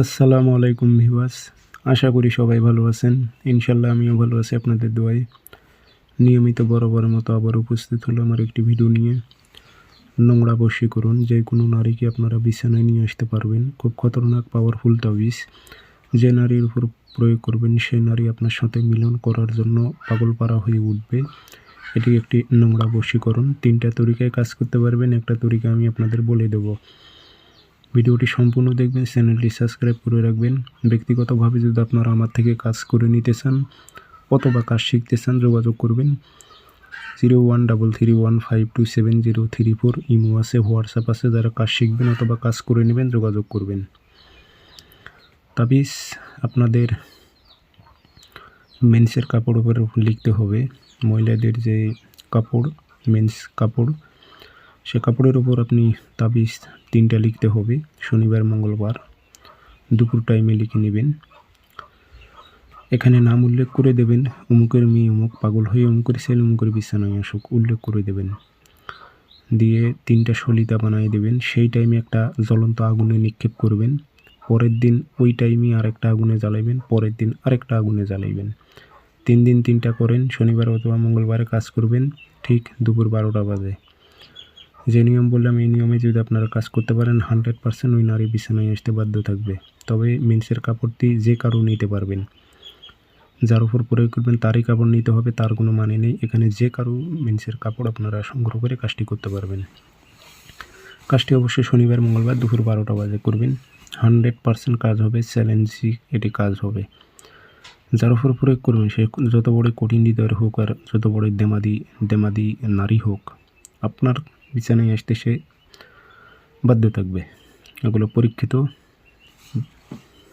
আসসালামু আলাইকুম ভিউয়ার্স। আশা করি সবাই ভালো আছেন। ইনশাল্লাহ আমিও ভালো আছি আপনাদের দোয়ায়। নিয়মিত বরাবরের মতো আবার উপস্থিত হলো আমার একটি ভিডিও নিয়ে। নোংরা বশীকরণ, যে কোনো নারীকে আপনারা বিছানায় নিয়ে আসতে পারবেন। খুব খতরনাক পাওয়ারফুল তাবিজ। যে নারীর উপর প্রয়োগ করবেন, সেই নারী আপনার সাথে মিলন করার জন্য পাগলপাড়া হয়ে উঠবে। এটি একটি নোংরা বশীকরণ। তিনটা তরিকায় কাজ করতে পারবেন। একটা তরিকা আমি আপনাদের বলে দেবো। ভিডিওটি সম্পূর্ণ দেখবেন, চ্যানেলটি সাবস্ক্রাইব করে রাখবেন। ব্যক্তিগতভাবে যদি আপনারা আমার থেকে কাজ করে নিতে চান অথবা কাজ শিখতে চান, যোগাযোগ করবেন। Zero one double three one five two seven zero three four imo আছে, হোয়াটসঅ্যাপ আছে, যারা কাজ শিখবেন অথবা কাজ করে নেবেন, যোগাযোগ করবেন। তাবিজ, আপনাদের মেন্সের কাপড় উপরে লিখতে হবে। মহিলাদের যে কাপড়, মেন্স কাপড় সে কাপড়ের উপর আপনি তাবিজ তিনটা লিখতে হবে। শনিবার, মঙ্গলবার দুপুর টাইমে লিখে নেবেন। এখানে নাম উল্লেখ করে দেবেন। অমুকের মেয়ে অমুক পাগল হয়ে অমুকের ছেলে অমুকের বিছানায় আসুক, উল্লেখ করে দেবেন। দিয়ে তিনটা সলিতা বানিয়ে দেবেন। সেই টাইমে একটা জ্বলন্ত আগুনে নিক্ষেপ করবেন। পরের দিন ওই টাইমে আরেকটা আগুনে জ্বালাইবেন। পরের দিন আরেকটা আগুনে জ্বালাইবেন। তিন দিন তিনটা করেন। শনিবার অথবা মঙ্গলবারে কাজ করবেন। ঠিক দুপুর বারোটা বাজে। যে নিয়ম বললাম, এই নিয়মে যদি আপনারা কাজ করতে পারেন হান্ড্রেড পার্সেন্ট ওই নারী বিছানায় আসতে বাধ্য থাকবে। তবে মেন্সের কাপড়টি যে কারও নিতে পারবেন। যার উপর প্রয়োগ করবেন, তারই কাপড় নিতে হবে, তার কোনো মানে নেই। এখানে যে কারও মেন্সের কাপড় আপনারা সংগ্রহ করে কাজটি করতে পারবেন। কাজটি অবশ্যই শনিবার, মঙ্গলবার দুপুর বারোটা বাজে করবেন। হান্ড্রেড পার্সেন্ট কাজ হবে চ্যালেঞ্জই এটি কাজ হবে। যার উপর প্রয়োগ করবেন, সে যত বড় কঠিন হৃদয়ের হোক আর যত বড় দেমাদি দেমাদি নারী হোক, আপনার বিছানায় আসতে সে বাধ্য থাকবে। এগুলো পরীক্ষিত